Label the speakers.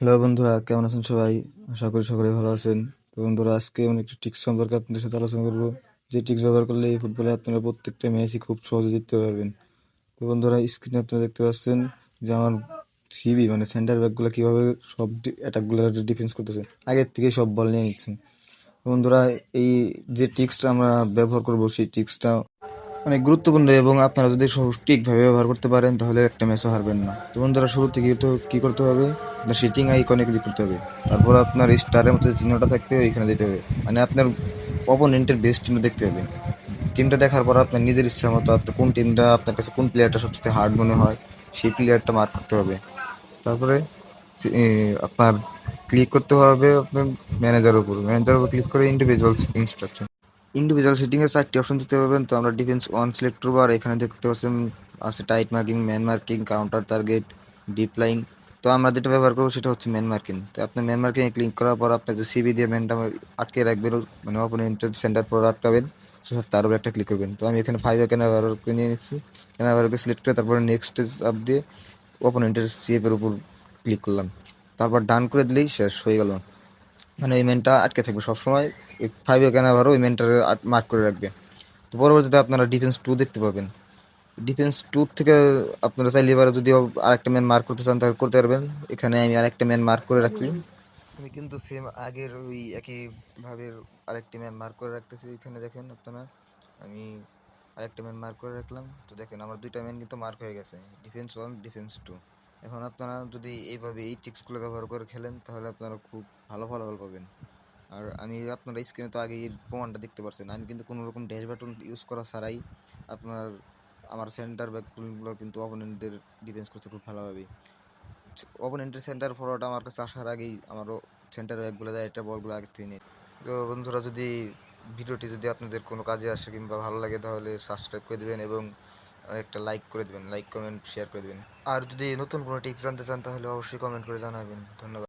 Speaker 1: Hello বন্ধুরা, কেমন আছেন সবাই? আশা করি সকলে ভালো আছেন। তো বন্ধুরা, আজকে আমি একটি টিক্স সম্পর্কে আপনাদের সাথে আলোচনা করব। যে টিক্স ব্যবহার করলে এই ফুটবলে আপনারা প্রত্যেকটা ম্যাচই খুব সহজে জিততে পারবেন। তো বন্ধুরা স্ক্রিনে আপনারা দেখতে পাচ্ছেন যে আমার সিবি মানে সেন্টার ব্যাকগুলো কীভাবে সব অ্যাটাকগুলো ডিফেন্স করতেছে। আগের থেকে সব বল নিয়ে নিচ্ছে বন্ধুরা, এই যে টিক্সটা আমরা ব্যবহার করব, সেই টিক্সটা অনেক গুরুত্বপূর্ণ এবং আপনারা যদি সঠিকভাবে ব্যবহার করতে পারেন, তাহলে একটা ম্যাচও হারবেন না। তো বন্ধুরা, শুরু থেকে তো কী করতে হবে? আপনার সিটিং আইকনে ক্লিক করতে হবে। তারপর আপনার স্টারের মতো চিহ্নটা থাকবে, ওইখানে দিতে হবে। মানে আপনার অপোনেন্টের বেস্ট টিমটা দেখতে হবে। টিমটা দেখার পর আপনার নিজের ইচ্ছা মতো আপনার কোন টিমটা আপনার কাছে কোন প্লেয়ারটা সবচেয়ে হার্ড মনে হয়, সেই প্লেয়ারটা মার্ক করতে হবে। তারপরে আপনার ক্লিক করতে হবে আপনার ম্যানেজারের উপর। ম্যানেজারের উপর ক্লিক করে ইন্ডিভিজুয়াল ইনস্ট্রাকশন ইন্ডিভিজুয়াল সেটিং এর চারটি অপশন দিতে পারবেন। তো আমরা ডিফেন্স ওয়ান সিলেক্ট করব আর এখানে দেখতে পাচ্ছেন, আছে tight marking man marking counter target deep line তো আমরা যেটা ব্যবহার করব সেটা হচ্ছে ম্যান মার্কিং তো আপনি ম্যান মার্কিং ক্লিক করার পর আপনার যে সিবি দিয়ে ম্যানটা আটকে রাখবেন মানে অপোনেন্টের সেন্টার পর আটকাবেন তার উপর একটা ক্লিক করবেন। তো আমি এখানে ফাইভ করে নিয়ে নিচ্ছি কেনা ব্যবহারকে সিলেক্ট করে তারপরে নেক্সট আপ দিয়ে অপোনেন্টের সিএফ এর উপর ক্লিক করলাম। তারপর ডান করে দিলেই শেষ হয়ে গেল। মানে এই মেনটা আটকে থাকবে সবসময়। ফাইভে কেন আবারও ওই মেনটার মার্ক করে রাখবে। তো পরবর্তীতে আপনারা ডিফেন্স টু দেখতে পাবেন। ডিফেন্স টু থেকে আপনারা চাইলে এবার যদি আরেকটা ম্যান মার্ক করতে চান, তাহলে করতে পারবেন। এখানে আমি আরেকটা ম্যান মার্ক করে রাখছি। আমি কিন্তু সেম আগের ওই একইভাবে আরেকটি ম্যান মার্ক করে রাখতেছি। এখানে দেখেন আপনারা, আমি আরেকটা ম্যান মার্ক করে রাখলাম। তো দেখেন আমার দুইটা ম্যান কিন্তু মার্ক হয়ে গেছে ডিফেন্স ওয়ান ডিফেন্স টু এখন আপনারা যদি এইভাবে এই টিক্সগুলো ব্যবহার করে খেলেন, তাহলে আপনারা খুব ভালো ফলাফল পাবেন। আর আমি আপনারা স্ক্রিনে তো আগে প্রমাণটা দেখতে পাচ্ছেন আমি কিন্তু কোনো রকম ড্যাশ বাটন ইউজ করা ছাড়াই আপনার, আমার সেন্টার ব্যাকগুলো কিন্তু অপোনেন্টদের ডিফেন্স করতে খুব ভালোভাবে। অপোনেন্টের সেন্টার ফরওয়ার্ড আমার কাছে আসার আগেই আমারও সেন্টার ব্যাকগুলো দেয় এটা বলগুলো আগে থেকে তো বন্ধুরা, যদি ভিডিওটি যদি আপনাদের কোনো কাজে আসে কিংবা ভালো লাগে, তাহলে সাবস্ক্রাইব করে দেবেন এবং একটা লাইক করে দেবেন। লাইক কমেন্ট শেয়ার করে দেবেন। আর যদি নতুন কোনো টিক্স জানতে চান, তাহলে অবশ্যই কমেন্ট করে জানাবেন। ধন্যবাদ।